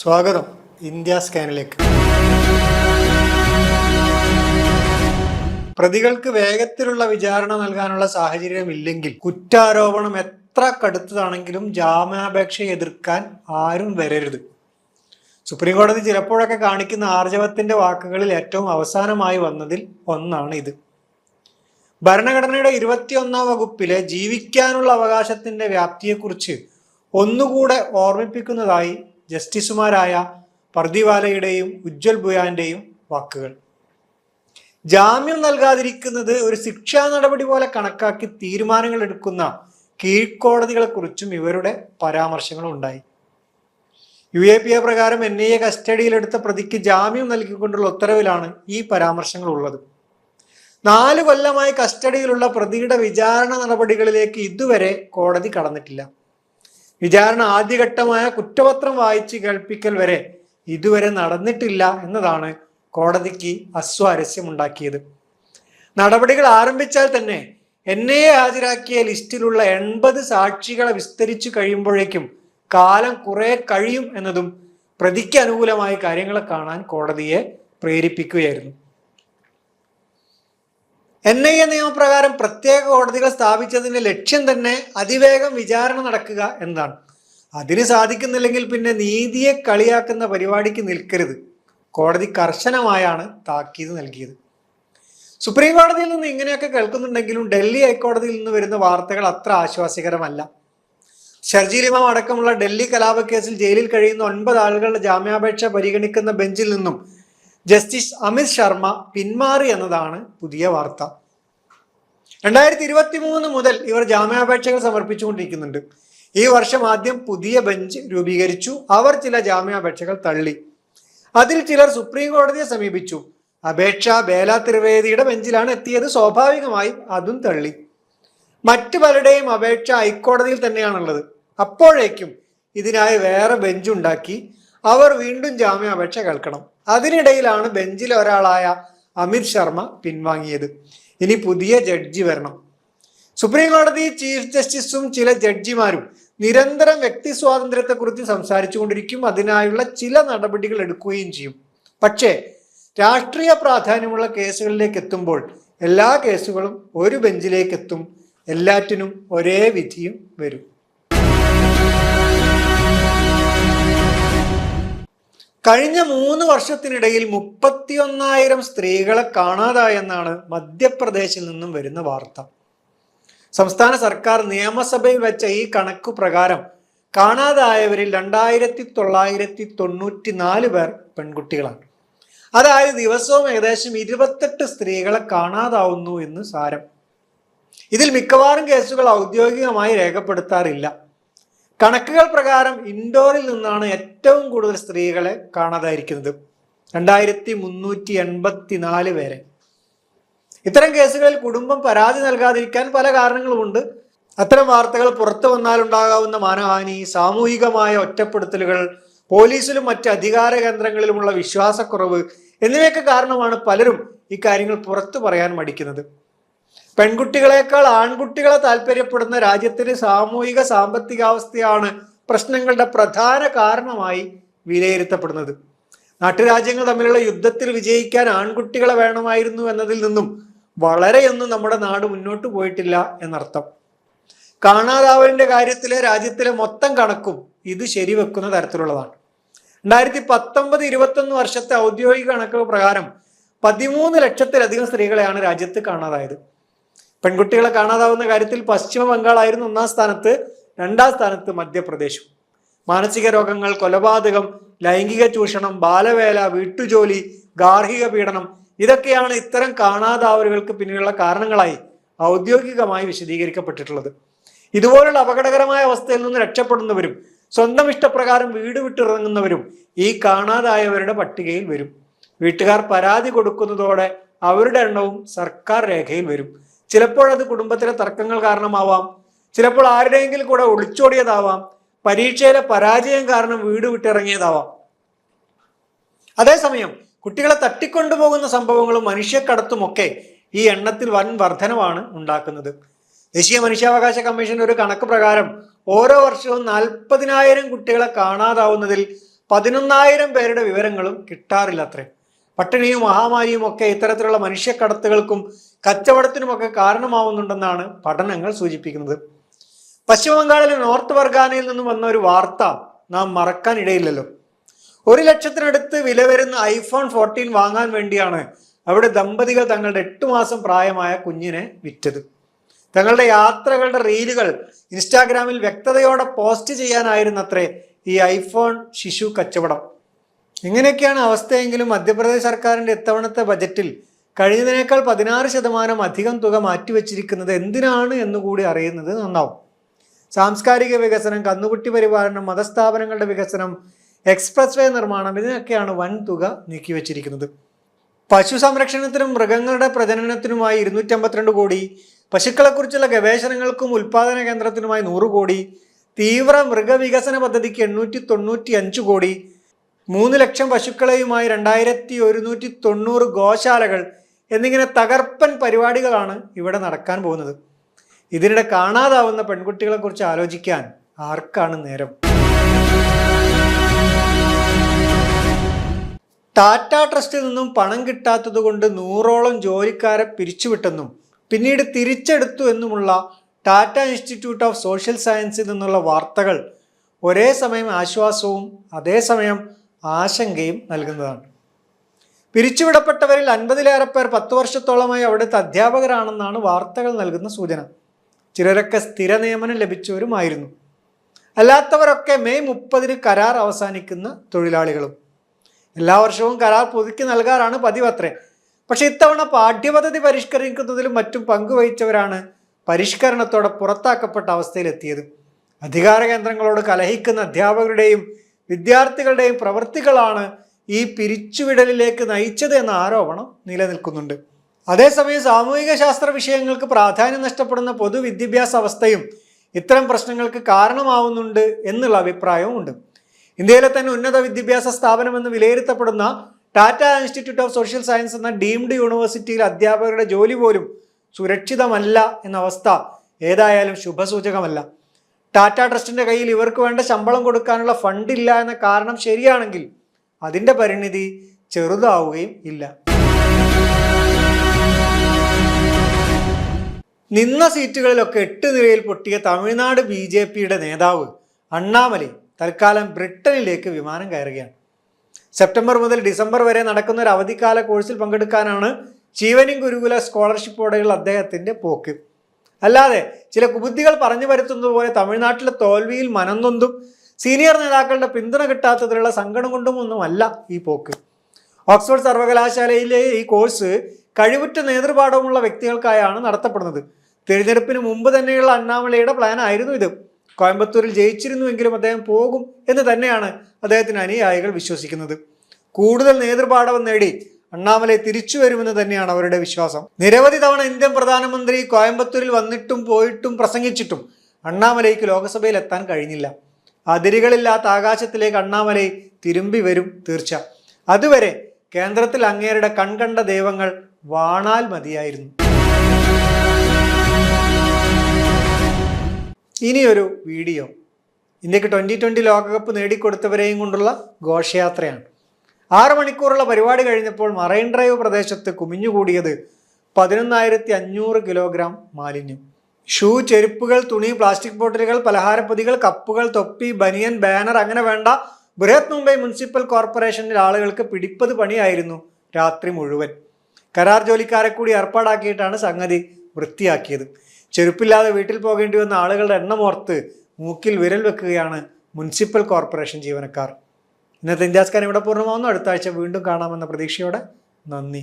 സ്വാഗതം ഇന്ത്യ സ്കാനിലേക്ക്. പ്രതികൾക്ക് വേഗത്തിലുള്ള വിചാരണ നൽകാനുള്ള സാഹചര്യമില്ലെങ്കിൽ കുറ്റാരോപണം എത്ര കടുത്തതാണെങ്കിലും ജാമ്യാപേക്ഷ എതിർക്കാൻ ആരും വരരുത്. സുപ്രീം കോടതി ചിലപ്പോഴൊക്കെ കാണിക്കുന്ന ആർജവത്തിന്റെ വാക്കുകളിൽ ഏറ്റവും അവസാനമായി വന്നതിൽ ഒന്നാണ് ഇത്. ഭരണഘടനയുടെ ഇരുപത്തിയൊന്നാം വകുപ്പിലെ ജീവിക്കാനുള്ള അവകാശത്തിന്റെ വ്യാപ്തിയെക്കുറിച്ച് ഒന്നുകൂടെ ഓർമ്മിപ്പിക്കുന്നതായി ജസ്റ്റിസുമാരായ പർദിവാലയുടെയും ഉജ്ജ്വൽ ബുയാന്റെയും വാക്കുകൾ. ജാമ്യം നൽകാതിരിക്കുന്നത് ഒരു ശിക്ഷാ നടപടി പോലെ കണക്കാക്കി തീരുമാനങ്ങൾ എടുക്കുന്ന കീഴ്ക്കോടതികളെക്കുറിച്ചും ഇവരുടെ പരാമർശങ്ങളും ഉണ്ടായി. യു എ പി എ പ്രകാരം എൻ ഐ എ കസ്റ്റഡിയിലെടുത്ത പ്രതിക്ക് ജാമ്യം നൽകിക്കൊണ്ടുള്ള ഉത്തരവിലാണ് ഈ പരാമർശങ്ങൾ ഉള്ളത്. നാല് കൊല്ലമായി കസ്റ്റഡിയിലുള്ള പ്രതിയുടെ വിചാരണ നടപടികളിലേക്ക് ഇതുവരെ കോടതി കടന്നിട്ടില്ല. വിചാരണ ആദ്യഘട്ടമായ കുറ്റപത്രം വായിച്ച് കേൾപ്പിക്കൽ വരെ ഇതുവരെ നടന്നിട്ടില്ല എന്നതാണ് കോടതിക്ക് അസ്വാരസ്യമുണ്ടാക്കിയത്. നടപടികൾ ആരംഭിച്ചാൽ തന്നെ എന്നെ ഹാജരാക്കിയ ലിസ്റ്റിലുള്ള എൺപത് സാക്ഷികളെ വിസ്തരിച്ചു കഴിയുമ്പോഴേക്കും കാലം കുറെ കഴിയും എന്നതും പ്രതിക്ക് അനുകൂലമായ കാര്യങ്ങളെ കാണാൻ കോടതിയെ പ്രേരിപ്പിക്കുകയായിരുന്നു. എൻ ഐ എ നിയമപ്രകാരം പ്രത്യേക കോടതികൾ സ്ഥാപിച്ചതിന്റെ ലക്ഷ്യം തന്നെ അതിവേഗം വിചാരണ നടക്കുക എന്നാണ് അതിന് സാധിക്കുന്നില്ലെങ്കിൽ പിന്നെ നീതിയെ കളിയാക്കുന്ന പരിപാടിക്ക് നിൽക്കരുത്. കോടതി കർശനമായാണ് താക്കീത് നൽകിയത്. സുപ്രീം കോടതിയിൽ നിന്ന് ഇങ്ങനെയൊക്കെ കേൾക്കുന്നുണ്ടെങ്കിലും ഡൽഹി ഹൈക്കോടതിയിൽ നിന്ന് വരുന്ന വാർത്തകൾ അത്ര ആശ്വാസ്യകരമല്ല. ഷർജീൽ അടക്കമുള്ള ഡൽഹി കലാപക്കേസിൽ ജയിലിൽ കഴിയുന്ന ഒൻപത് ആളുകളുടെ ജാമ്യാപേക്ഷ പരിഗണിക്കുന്ന ബെഞ്ചിൽ നിന്നും ജസ്റ്റിസ് അമിത് ശർമ്മ പിന്മാറി എന്നതാണ് പുതിയ വാർത്ത. രണ്ടായിരത്തി ഇരുപത്തി മൂന്ന് മുതൽ ഇവർ ജാമ്യാപേക്ഷകൾ സമർപ്പിച്ചുകൊണ്ടിരിക്കുന്നുണ്ട്. ഈ വർഷം ആദ്യം പുതിയ ബെഞ്ച് രൂപീകരിച്ചു. അവർ ചില ജാമ്യാപേക്ഷകൾ തള്ളി. അതിൽ ചിലർ സുപ്രീം കോടതിയെ സമീപിച്ചു. അപേക്ഷ ബേല ത്രിവേദിയുടെ ബെഞ്ചിലാണ് എത്തിയത്. സ്വാഭാവികമായി അതും തള്ളി. മറ്റു പലരുടെയും അപേക്ഷ ഹൈക്കോടതിയിൽ തന്നെയാണുള്ളത്. അപ്പോഴേക്കും ഇതിനായി വേറെ ബെഞ്ച് ഉണ്ടാക്കി. അവർ വീണ്ടും ജാമ്യാപേക്ഷ കേൾക്കണം. അതിനിടയിലാണ് ബെഞ്ചിൽ ഒരാളായ അമിത് ശർമ്മ പിൻവാങ്ങിയത്. ഇനി പുതിയ ജഡ്ജി വരണം. സുപ്രീം കോടതി ചീഫ് ജസ്റ്റിസും ചില ജഡ്ജിമാരും നിരന്തരം വ്യക്തി സ്വാതന്ത്ര്യത്തെക്കുറിച്ച് സംസാരിച്ചു കൊണ്ടിരിക്കും അതിനായുള്ള ചില നടപടികൾ എടുക്കുകയും ചെയ്യും. പക്ഷേ രാഷ്ട്രീയ പ്രാധാന്യമുള്ള കേസുകളിലേക്ക് എത്തുമ്പോൾ എല്ലാ കേസുകളും ഒരു ബെഞ്ചിലേക്ക് എത്തും. എല്ലാറ്റിനും ഒരേ വിധിയും വരും. കഴിഞ്ഞ മൂന്ന് വർഷത്തിനിടയിൽ മുപ്പത്തിയൊന്നായിരം സ്ത്രീകളെ കാണാതായെന്നാണ് മധ്യപ്രദേശിൽ നിന്നും വരുന്ന വാർത്ത. സംസ്ഥാന സർക്കാർ നിയമസഭയിൽ വെച്ച ഈ കണക്കു പ്രകാരം കാണാതായവരിൽ രണ്ടായിരത്തി തൊള്ളായിരത്തി തൊണ്ണൂറ്റി നാല് പേർ പെൺകുട്ടികളാണ്. അതായത് ദിവസവും ഏകദേശം ഇരുപത്തെട്ട് സ്ത്രീകളെ കാണാതാവുന്നു എന്ന് സാരം. ഇതിൽ മിക്കവാറും കേസുകൾ ഔദ്യോഗികമായി രേഖപ്പെടുത്താറില്ല. കണക്കുകൾ പ്രകാരം ഇൻഡോറിൽ നിന്നാണ് ഏറ്റവും കൂടുതൽ സ്ത്രീകളെ കാണാതായിരിക്കുന്നത്. രണ്ടായിരത്തി മുന്നൂറ്റി എൺപത്തി നാല് പേരെ ഇത്തരം കേസുകളിൽ കുടുംബം പരാതി നൽകാതിരിക്കാൻ പല കാരണങ്ങളുമുണ്ട്. അത്തരം വാർത്തകൾ പുറത്തു വന്നാലുണ്ടാകാവുന്ന മാനഹാനി സാമൂഹികമായ ഒറ്റപ്പെടുത്തലുകൾ പോലീസിലും മറ്റ് അധികാര കേന്ദ്രങ്ങളിലുമുള്ള വിശ്വാസക്കുറവ് എന്നിവയൊക്കെ കാരണമാണ് പലരും ഇക്കാര്യങ്ങൾ പുറത്തു പറയാൻ മടിക്കുന്നത്. പെൺകുട്ടികളെക്കാൾ ആൺകുട്ടികളെ താല്പര്യപ്പെടുന്ന രാജ്യത്തിന്റെ സാമൂഹിക സാമ്പത്തികാവസ്ഥയാണ് പ്രശ്നങ്ങളുടെ പ്രധാന കാരണമായി വിലയിരുത്തപ്പെടുന്നത്. നാട്ടുരാജ്യങ്ങൾ തമ്മിലുള്ള യുദ്ധത്തിൽ വിജയിക്കാൻ ആൺകുട്ടികളെ വേണമായിരുന്നു എന്നതിൽ നിന്നും വളരെയൊന്നും നമ്മുടെ നാട് മുന്നോട്ട് പോയിട്ടില്ല എന്നർത്ഥം. കാണാതാവലിന്റെ കാര്യത്തിലെ രാജ്യത്തിലെ മൊത്തം കണക്കും ഇത് ശരിവെക്കുന്ന തരത്തിലുള്ളതാണ്. രണ്ടായിരത്തി പത്തൊമ്പത് ഇരുപത്തൊന്ന് വർഷത്തെ ഔദ്യോഗിക കണക്കുകൾ പ്രകാരം പതിമൂന്ന് ലക്ഷത്തിലധികം സ്ത്രീകളെയാണ് രാജ്യത്ത് കാണാതായത്. പെൺകുട്ടികളെ കാണാതാവുന്ന കാര്യത്തിൽ പശ്ചിമ ബംഗാളായിരുന്നു ഒന്നാം സ്ഥാനത്ത് രണ്ടാം സ്ഥാനത്ത് മധ്യപ്രദേശും. മാനസിക രോഗങ്ങൾ കൊലപാതകം ലൈംഗിക ചൂഷണം ബാലവേല വീട്ടുജോലി ഗാർഹിക പീഡനം ഇതൊക്കെയാണ് ഇത്തരം കാണാതാവലുകൾക്ക് പിന്നിലുള്ള കാരണങ്ങളായി ഔദ്യോഗികമായി വിശദീകരിക്കപ്പെട്ടിട്ടുള്ളത്. ഇതുപോലുള്ള അപകടകരമായ അവസ്ഥയിൽ നിന്ന് രക്ഷപ്പെടുന്നവരും സ്വന്തം ഇഷ്ടപ്രകാരം വീട് വിട്ടിറങ്ങുന്നവരും ഈ കാണാതായവരുടെ പട്ടികയിൽ വരും. വീട്ടുകാർ പരാതി കൊടുക്കുന്നതോടെ അവരുടെ എണ്ണവും സർക്കാർ രേഖയിൽ വരും. ചിലപ്പോൾ അത് കുടുംബത്തിലെ തർക്കങ്ങൾ കാരണമാവാം. ചിലപ്പോൾ ആരുടെയെങ്കിലും കൂടെ ഒളിച്ചോടിയതാവാം. പരീക്ഷയിലെ പരാജയം കാരണം വീട് വിട്ടിറങ്ങിയതാവാം. അതേസമയം കുട്ടികളെ തട്ടിക്കൊണ്ടുപോകുന്ന സംഭവങ്ങളും മനുഷ്യക്കടത്തുമൊക്കെ ഈ എണ്ണത്തിൽ വൻ വർധനമാണ് ഉണ്ടാക്കുന്നത്. ദേശീയ മനുഷ്യാവകാശ കമ്മീഷൻ ഒരു കണക്ക് പ്രകാരം ഓരോ വർഷവും നാൽപ്പതിനായിരം കുട്ടികളെ കാണാതാവുന്നതിൽ പതിനൊന്നായിരം പേരുടെ വിവരങ്ങളും കിട്ടാറില്ല അത്രേ. പട്ടിണിയും മഹാമാരിയും ഒക്കെ ഇത്തരത്തിലുള്ള മനുഷ്യക്കടത്തുകൾക്കും കച്ചവടത്തിനുമൊക്കെ കാരണമാവുന്നുണ്ടെന്നാണ് പഠനങ്ങൾ സൂചിപ്പിക്കുന്നത്. പശ്ചിമ ബംഗാളിലെ നോർത്ത് വർഗാനയിൽ നിന്നും വന്ന ഒരു വാർത്ത നാം മറക്കാൻ ഇടയില്ലല്ലോ. ഒരു ലക്ഷത്തിനടുത്ത് വില വരുന്ന ഐഫോൺ ഫോർട്ടീൻ വാങ്ങാൻ വേണ്ടിയാണ് അവിടെ ദമ്പതികൾ തങ്ങളുടെ എട്ട് മാസം പ്രായമായ കുഞ്ഞിനെ വിറ്റത്. തങ്ങളുടെ യാത്രകളുടെ റീലുകൾ ഇൻസ്റ്റാഗ്രാമിൽ വ്യക്തതയോടെ പോസ്റ്റ് ചെയ്യാനായിരുന്നത്രേ ഈ ഐഫോൺ ശിശു കച്ചവടം. ഇങ്ങനെയൊക്കെയാണ് അവസ്ഥയെങ്കിലും മധ്യപ്രദേശ് സർക്കാരിന്റെ ഇത്തവണത്തെ ബജറ്റിൽ കഴിഞ്ഞതിനേക്കാൾ പതിനാറ് ശതമാനം അധികം തുക മാറ്റിവെച്ചിരിക്കുന്നത് എന്തിനാണ് എന്നുകൂടി അറിയുന്നത് നന്നാവും. സാംസ്കാരിക വികസനം കന്നുകുട്ടി പരിപാലനം മതസ്ഥാപനങ്ങളുടെ വികസനം എക്സ്പ്രസ് വേ നിർമ്മാണം ഇതിനൊക്കെയാണ് വൻ തുക നീക്കിവെച്ചിരിക്കുന്നത്. പശു സംരക്ഷണത്തിനും മൃഗങ്ങളുടെ പ്രജനനത്തിനുമായി ഇരുന്നൂറ്റമ്പത്തിരണ്ട് കോടി പശുക്കളെക്കുറിച്ചുള്ള ഗവേഷണങ്ങൾക്കും ഉൽപാദന കേന്ദ്രത്തിനുമായി നൂറ് കോടി തീവ്ര മൃഗവികസന പദ്ധതിക്ക് എണ്ണൂറ്റി തൊണ്ണൂറ്റി അഞ്ച് കോടി മൂന്ന് ലക്ഷം പശുക്കളെയുമായി രണ്ടായിരത്തി ഒരുന്നൂറ്റി തൊണ്ണൂറ് ഗോശാലകൾ എന്നിങ്ങനെ തകർപ്പൻ പരിപാടികളാണ് ഇവിടെ നടക്കാൻ പോകുന്നത്. ഇതിനിടെ കാണാതാവുന്ന പെൺകുട്ടികളെക്കുറിച്ച് ആലോചിക്കാൻ ആർക്കാണ് നേരം? ടാറ്റ ട്രസ്റ്റിൽ നിന്നും പണം കിട്ടാത്തതുകൊണ്ട് നൂറോളം ജോലിക്കാരെ പിരിച്ചുവിട്ടെന്നും പിന്നീട് തിരിച്ചെടുത്തു എന്നുമുള്ള ടാറ്റ ഇൻസ്റ്റിറ്റ്യൂട്ട് ഓഫ് സോഷ്യൽ സയൻസിൽ നിന്നുള്ള വാർത്തകൾ ഒരേ സമയം ആശ്വാസവും അതേസമയം ആശങ്കയും നൽകുന്നതാണ്. പിരിച്ചുവിടപ്പെട്ടവരിൽ അൻപതിലേറെ പേർ പത്ത് വർഷത്തോളമായി അവിടുത്തെ അധ്യാപകരാണെന്നാണ് വാർത്തകൾ നൽകുന്ന സൂചന. ചിലരൊക്കെ സ്ഥിര നിയമനം ലഭിച്ചവരുമായിരുന്നു. അല്ലാത്തവരൊക്കെ മെയ് മുപ്പതിന് കരാർ അവസാനിക്കുന്ന തൊഴിലാളികളും. എല്ലാ വർഷവും കരാർ പുതുക്കി നൽകാറാണ് പതിവത്രേ. പക്ഷെ ഇത്തവണ പാഠ്യപദ്ധതി പരിഷ്കരിക്കുന്നതിലും മറ്റും പങ്കുവഹിച്ചവരാണ് പരിഷ്കരണത്തോടെ പുറത്താക്കപ്പെട്ട അവസ്ഥയിലെത്തിയത്. അധികാര കേന്ദ്രങ്ങളോട് കലഹിക്കുന്ന അധ്യാപകരുടെയും വിദ്യാർത്ഥികളുടെയും പ്രവൃത്തികളാണ് ഈ പിരിച്ചുവിടലിലേക്ക് നയിച്ചത് എന്ന ആരോപണം നിലനിൽക്കുന്നുണ്ട്. അതേസമയം സാമൂഹിക ശാസ്ത്ര വിഷയങ്ങൾക്ക് പ്രാധാന്യം നഷ്ടപ്പെടുന്ന പൊതുവിദ്യാഭ്യാസ അവസ്ഥയും ഇത്തരം പ്രശ്നങ്ങൾക്ക് കാരണമാവുന്നുണ്ട് എന്നുള്ള അഭിപ്രായവും ഉണ്ട് ഇന്ത്യയിലെ തന്നെ ഉന്നത വിദ്യാഭ്യാസ സ്ഥാപനമെന്ന് വിലയിരുത്തപ്പെടുന്ന Tata institute of social science എന്ന ഡീംഡ് യൂണിവേഴ്സിറ്റിയിൽ അധ്യാപകരുടെ ജോലി പോലും സുരക്ഷിതമല്ല എന്ന അവസ്ഥ ഏതായാലും ശുഭസൂചകമല്ല. ടാറ്റ ട്രസ്റ്റിന്റെ കയ്യിൽ ഇവർക്ക് വേണ്ട ശമ്പളം കൊടുക്കാനുള്ള ഫണ്ട് ഇല്ല എന്ന കാരണം ശരിയാണെങ്കിൽ അതിന്റെ പരിണിതി ചെറുതാവുകയും ഇല്ല. നിന്ന സീറ്റുകളിലൊക്കെ എട്ട് നിലയിൽ പൊട്ടിയ തമിഴ്നാട് ബി ജെ പിയുടെ നേതാവ് അണ്ണാമലൈ തൽക്കാലം ബ്രിട്ടനിലേക്ക് വിമാനം കയറുകയാണ്. സെപ്റ്റംബർ മുതൽ ഡിസംബർ വരെ നടക്കുന്ന ഒരു അവധിക്കാല കോഴ്സിൽ പങ്കെടുക്കാനാണ് ജീവനും ഗുരുകുല സ്കോളർഷിപ്പോടെയുള്ള അദ്ദേഹത്തിന്റെ പോക്ക്. അല്ലാതെ ചില കുബുദ്ധികൾ പറഞ്ഞു വരുത്തുന്നത് പോലെ തമിഴ്നാട്ടിലെ തോൽവിയിൽ മനംനൊന്തും സീനിയർ നേതാക്കളുടെ പിന്തുണ കിട്ടാത്തതിലുള്ള സങ്കടം കൊണ്ടും ഒന്നുമല്ല ഈ പോക്ക്. ഓക്സ്ഫോർഡ് സർവകലാശാലയിലെ ഈ കോഴ്സ് കഴിവുറ്റ നേതൃപാഠവുമുള്ള വ്യക്തികൾക്കായാണ് നടത്തപ്പെടുന്നത്. തിരഞ്ഞെടുപ്പിന് മുമ്പ് തന്നെയുള്ള അണ്ണാമലയുടെ പ്ലാൻ ആയിരുന്നു ഇത്. കോയമ്പത്തൂരിൽ ജയിച്ചിരുന്നുവെങ്കിലും അദ്ദേഹം പോകും എന്ന് തന്നെയാണ് അദ്ദേഹത്തിന് അനുയായികൾ വിശ്വസിക്കുന്നത്. കൂടുതൽ നേതൃപാഠവും നേടി അണ്ണാമലൈ തിരിച്ചു വരുമെന്ന് തന്നെയാണ് അവരുടെ വിശ്വാസം. നിരവധി തവണ ഇന്ത്യൻ പ്രധാനമന്ത്രി കോയമ്പത്തൂരിൽ വന്നിട്ടും പോയിട്ടും പ്രസംഗിച്ചിട്ടും അണ്ണാമലൈക്ക് ലോകസഭയിൽ എത്താൻ കഴിഞ്ഞില്ല. അതിരുകളില്ലാത്ത ആകാശത്തിലേക്ക് അണ്ണാമലൈ തിരുമ്പി വരും തീർച്ച. അതുവരെ കേന്ദ്രത്തിൽ അങ്ങേരുടെ കൺകണ്ട ദൈവങ്ങൾ വാണാൽ മതിയായിരുന്നു. ഇനിയൊരു വീഡിയോ. ഇന്ത്യയ്ക്ക് ട്വന്റി ട്വന്റി ലോകകപ്പ് നേടിക്കൊടുത്തവരെയും കൊണ്ടുള്ള ഘോഷയാത്രയാണ്. ആറ് മണിക്കൂറുള്ള പരിപാടി കഴിഞ്ഞപ്പോൾ മറൈൻ ഡ്രൈവ് പ്രദേശത്ത് കുമിഞ്ഞുകൂടിയത് പതിനൊന്നായിരത്തി അഞ്ഞൂറ് കിലോഗ്രാം മാലിന്യം. ഷൂ ചെരുപ്പുകൾ തുണി പ്ലാസ്റ്റിക് ബോട്ടിലുകൾ പലഹാരപ്പൊതികൾ കപ്പുകൾ തൊപ്പി ബനിയൻ ബാനർ അങ്ങനെ വേണ്ട ബൃഹത് മുംബൈ മുനിസിപ്പൽ കോർപ്പറേഷനിലെ ആളുകൾക്ക് പിടിപ്പത് പണിയായിരുന്നു രാത്രി മുഴുവൻ. കരാർ ജോലിക്കാരെ കൂടി ഏർപ്പാടാക്കിയിട്ടാണ് സംഗതി വൃത്തിയാക്കിയത്. ചെരുപ്പില്ലാതെ വീട്ടിൽ പോകേണ്ടി വന്ന ആളുകളുടെ എണ്ണമോർത്ത് മൂക്കിൽ വിരൽ വെക്കുകയാണ് മുനിസിപ്പൽ കോർപ്പറേഷൻ ജീവനക്കാർ. ഇന്നത്തെ ഇന്ത്യാസ്കാൻ ഇവിടെ പൂർണമാവുന്നു. അടുത്ത ആഴ്ച വീണ്ടും കാണാമെന്ന പ്രതീക്ഷയോടെ നന്ദി.